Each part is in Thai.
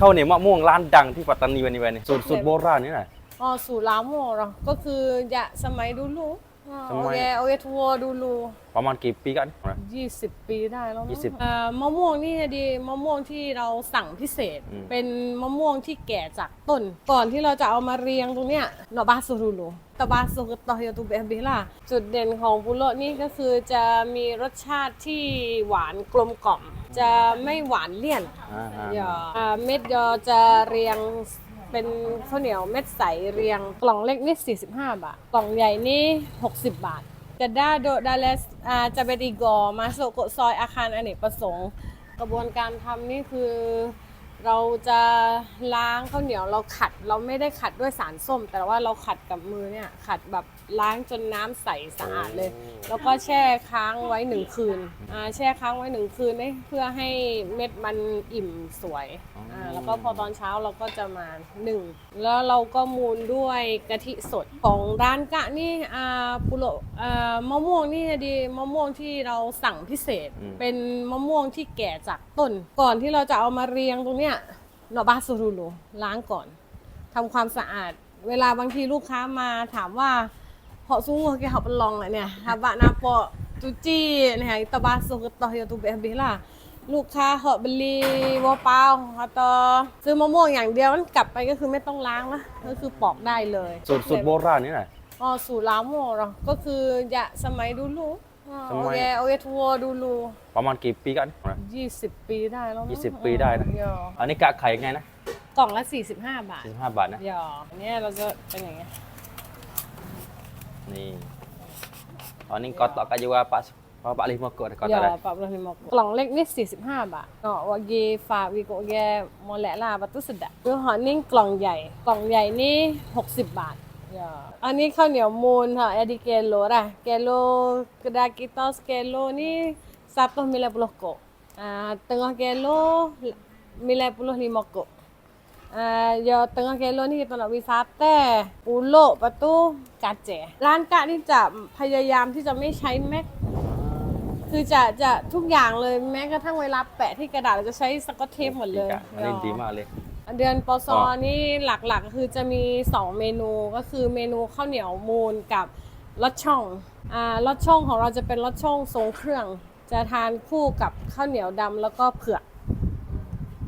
ข้าวเหนียวมะม่วงร้านดังที่ปัตตานีวันนี้วันนี้สูตรสูตรโบราณนี่แหละ อ๋อสูตรลาโมเหรอก็คือจะสมัยดูลูอ่าสโอมัย เคโอเคทัวร์ดูลูประมาณกี่ปีกันนะยี่สิบปีได้แล้วมั้งยี่สิบเอ่อมะม่วงนี่ดีมะม่วงที่เราสั่งพิเศษ อืม เป็นมะม่วงที่แก่จากต้น ก่อนที่เราจะเอามาเรียงตรงเนี้ยเนาะบาสูรูลูตะบาสูกตอเฮยตูเบเบล่าจุดเด่นของปุโรนี่ก็คือจะมีรสชาติที่หวานกลมกล่อม จะไม่หวานเลี่ยนอ่าฮะยออ่าเม็ดยอจะเรียงเป็นข้าวเหนียวเม็ดใสเรียงกล่องเล็กนี่ 45 บาท กล่องใหญ่นี่ 60 บาทกระด้าโดดาเลสอ่าจะเป็นอีกอมาโซโกะซอยอาคารอเนกประสงค์ กระบวนการทำนี่คือ เราจะล้างข้าวเหนียวเราขัดเราไม่ได้ขัดด้วยสารส้ม แต่ว่าเราขัดกับมือเนี่ยขัดแบบล้างจนน้ำใสสะอาดเลย แล้วก็แช่ค้างไว้หนึ่งคืนอ่าแช่ค้างไว้หนึ่งคืนเนี่ยเพื่อให้เม็ดมันอิ่มสวยอ่าแล้วก็พอตอนเช้าเราก็จะมาหนึ่งแล้วเราก็มูนด้วยกะทิสดของร้านกะนี่อ่าปุโรอ่ามะม่วงนี่ดีมะม่วงที่เราสั่งพิเศษอืมเป็นมะม่วงที่แก่จากต้น ก่อนที่เราจะเอามาเรียงตรงเนี้ยเนาะบาสูรูลูล้างก่อนทำความสะอาด เวลาบางทีลูกค้ามาถามว่า họ xuống ngồi cái học lòng lại nè hà bạn nào po tu chi này kita basuh ke toh ya tu beh lah ลูกค้าเหาะบลีวอเปล่าเขาต่อซื้อมะม่วงอย่างเดียวมันกลับไปก็คือไม่ต้องล้างละก็คือปอกได้เลย สูตรสูตรโบราณนี่แหละอ๋อสูตรลาโมเหรอก็คือจะสมัยดูลูอ่าสโอมัยเคโอเคทัวร์ดูลูประมาณกี่ปีกันนะยี่สิบปีได้แล้วมั้งยี่สิบปีได้นะเดี๋ยวอันนี้กะไข่ยังไงนะกล่องละสี่สิบห้าบาท45บาทนะเดี๋ยวอันเนี้ยเราจะเป็นอย่างเงี้ย นี่อันนี้ก็ต่อกันอยู่ว่าปะเพราะปะลิมกดก็เดี๋ได้ยวปรับเลยมกล่องเล็กนี่ 45 บาทเนาะวากีฝาวีโกแกโมแลลาบัตุสดะคือหอนิ่งกล่องใหญ่ กล่องใหญ่นี่ 60 บาทเดี๋ยว อันนี้ข้าวเหนียวมูนค่ะเอดิเกโลระเกโลกระดากิตอสเกโลนี่150 ko ah tengah kilo 95 ko Ah, ya tengah kilo ni kita nak beli sate, uluk, lepas tu kacang. ร้านกะนี่จะพยายามที่จะไม่ใช้แม็กคือจะจะทุกอย่างเลยแม้กระทั่งเวลาแปะที่กระดาษเราจะใช้สกอตเทปหมดเลยอันนี้ดีมากเลย เดือนปซอ๋อนี่หลักๆ คือจะมี 2 เมนูก็คือเมนูข้าวเหนียวมูนกับลอดช่องอ่าลอดช่องของเราจะเป็นลอดช่องทรงเครื่อง จะทานคู่กับข้าวเหนียวดำแล้วก็เผือก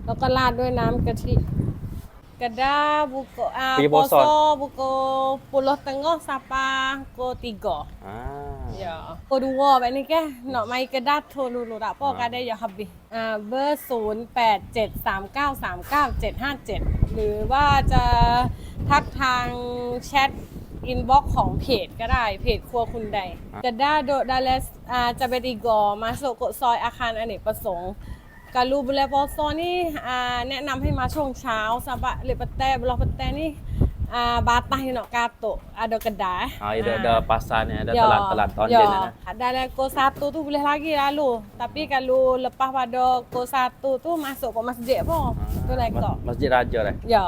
แล้วก็ราดด้วยน้ำกะทิ กระดาบุโกอ่าปีปโบซซอนบุโกปุโรตังโกซาปาโกติโกอ่า Ya. Kedua baik ni ke nak mai kedat tu dulu tak apa Ah. kadang ya habis. อ่าเบอร์0 8 7 3 9 3 9 7 5 7หรือว่าจะทักทางแชทอินบ็อกของเพจก็ได้เพจครัวคุณใดกระด้าโดดาเลสอ่าจะเป็นอีกอมาโซโกะซอยอาคารอเนกประสงค์ กาลูบุเลปอซอนี่อ่าแนะนำให้มาช่วงเช้าซาบะเลปะแตบลอปะแตนี่อ่าบาตาฮิโนกาโตะada kedai Ah, ada, Ah. ada pasarnya, ada Ya, telat-telat tahun ya. dia ni. Dalam ko satu tu boleh lagi lalu. Tapi kalau lepas pada ko satu tu masuk ke masjid pun. Tu naik Mas- kok. Masjid Raja dah. Ya.